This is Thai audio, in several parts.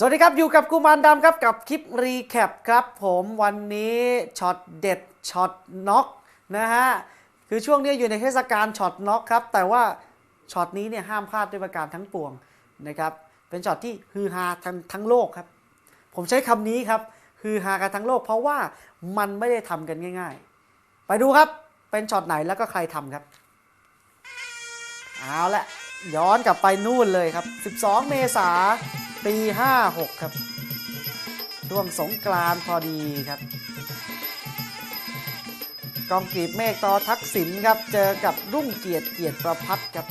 สวัสดีครับ อยู่กับกูมารดำครับกับคลิปรีแคปครับผมวันนี้ช็อตเด็ดช็อตน็อกนะฮะ คือช่วงนี้อยู่ในเทศกาลช็อตน็อกครับ แต่ว่าช็อตนี้เนี่ยห้ามพลาดด้วยประการทั้งปวงนะครับ เป็นช็อตที่ฮือฮาทั้งทั้งโลกครับ ผมใช้คำนี้ครับฮือฮากันทั้งโลก เพราะว่ามันไม่ได้ทำกันง่าย ๆ ไปดูครับเป็นช็อตไหนแล้วก็ใครทำครับเอาละย้อนกลับไปนู่นเลยครับ 12 เมษา ปี 56 ครับ ช่วงสงกรานพอดีครับกองกรีบเมฆต่อทักษิณครับ เจอกับรุ่งเกียรติเกียรติประพัฒครับ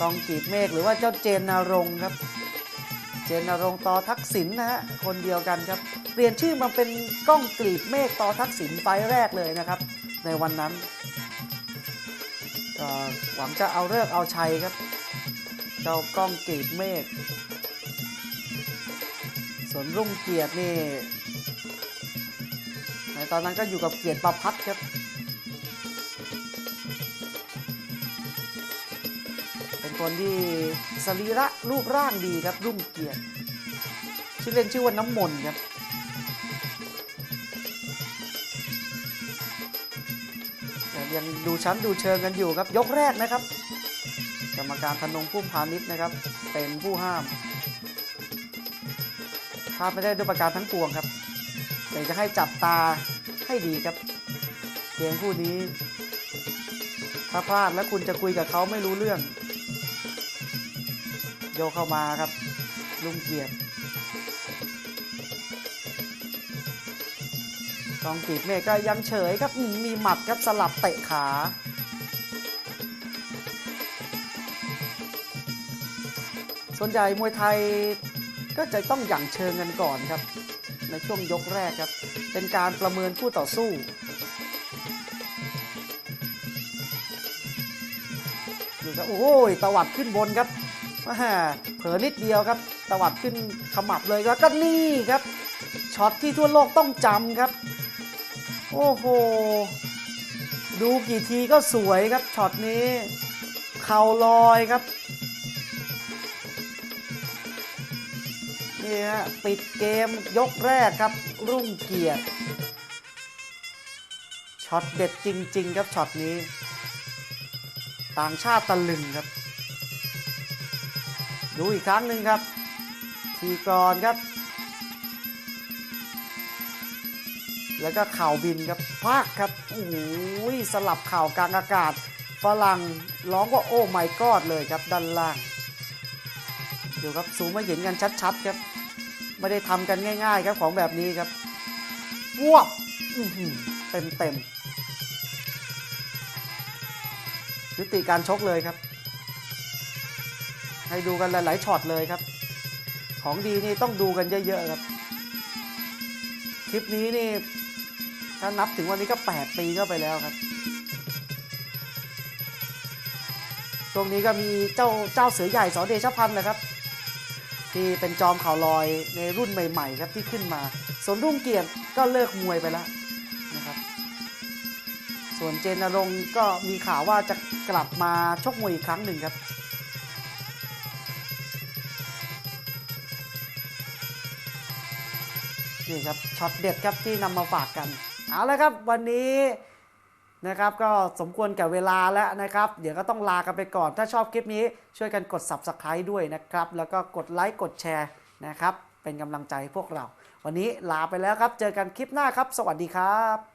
กองกรีบเมฆหรือว่าเจ้าเจนนรงครับ เจนนรงต่อทักษิณนะฮะคนเดียวกันครับ เปลี่ยนชื่อมาเป็นก้องกรีบเมฆต่อทักษิณไฟแรกเลยนะครับ ในวันนั้นก็หวังจะเอาเลิกเอาชัยครับ เจ้ากล้องกรีดเมฆส่วนรุ่งเกียรตินี่ในตอนนั้นก็อยู่กับเกียรติประพัฒน์ครับเป็นคนที่สรีระรูปร่างดีครับรุ่งเกียรติชื่อเล่นชื่อว่าน้ำมนต์ครับยังดูชั้นดูเชิงกันอยู่ครับยกแรกนะครับ กรรมการธนงพุ่มพาณิชย์นะครับ เป็นผู้ห้ามพลาดไม่ได้ด้วยประการทั้งปวงครับอยากจะให้จับตาให้ดีครับ เกมคู่นี้ ถ้าพลาดแล้วคุณจะคุยกับเขาไม่รู้เรื่อง โยเข้ามาครับ ลุงเกียรติกองกีบเมฆก็ยังเฉยครับมีหมัดครับสลับเตะขา ส่วนใหญ่มวยไทยก็จะต้องหยั่งเชิงกันก่อนครับ ในช่วงยกแรกครับ เป็นการประเมินคู่ต่อสู้ดูครับโอ้ยตวัดขึ้นบนครับเผลอนิดเดียวครับ ตวัดขึ้นขมับเลยแล้วก็นี่ครับช็อตที่ทั่วโลกต้องจำครับ โอ้โห ดูกี่ทีก็สวยครับช็อตนี้ เข่าลอยครับ นี่ฮะปิดเกมยกแรกครับ รุ่งเกียรติช็อตเด็ดจริง ๆ ครับช็อตนี้ ต่างชาติตะลึงครับ ดูอีกครั้งหนึ่งครับ ทีกรอนครับ แล้วก็เข่าบินครับพากครับโอ้โหสลับเข่ากลางอากาศฝรั่งร้องว่าโอ้ไม่กอดเลยครับด้านล่าง ดูครับซูมมาเห็นกันชัดๆครับ ไม่ได้ทำกันง่าย ๆ ครับของแบบนี้ครับวบเต็มเต็มๆยุติการชกเลยครับ ให้ดูกันหลายๆช็อตเลยครับ ของดีนี่ต้องดูกันเยอะๆครับ คลิปนี้นี่ ถ้านับถึงวันนี้ก็ 8 ปีก็ไปแล้วครับช่วงนี้ก็มีเจ้าเจ้าเสือใหญ่สอเดชพันธ์นะครับ ที่เป็นจอมข่าวลอยในรุ่นใหม่ ๆ ครับที่ขึ้นมาส่วนรุ่งเกียรติก็เลิกมวยไปแล้วนะครับ ส่วนเจนนรงก็มีข่าวว่าจะกลับมาชกมวยอีกครั้งหนึ่งครับนี่ครับช็อตเด็ดครับที่นำมาฝากกัน เอาละครับวันนี้ นะครับก็สมควรแก่เวลาแล้วนะครับ เดี๋ยวก็ต้องลากันไปก่อน ถ้าชอบคลิปนี้ช่วยกันกด subscribe ด้วยนะครับ แล้วก็กดไลค์กดแชร์นะครับ เป็นกำลังใจให้พวกเรา วันนี้ลาไปแล้วครับ เจอกันคลิปหน้าครับ สวัสดีครับ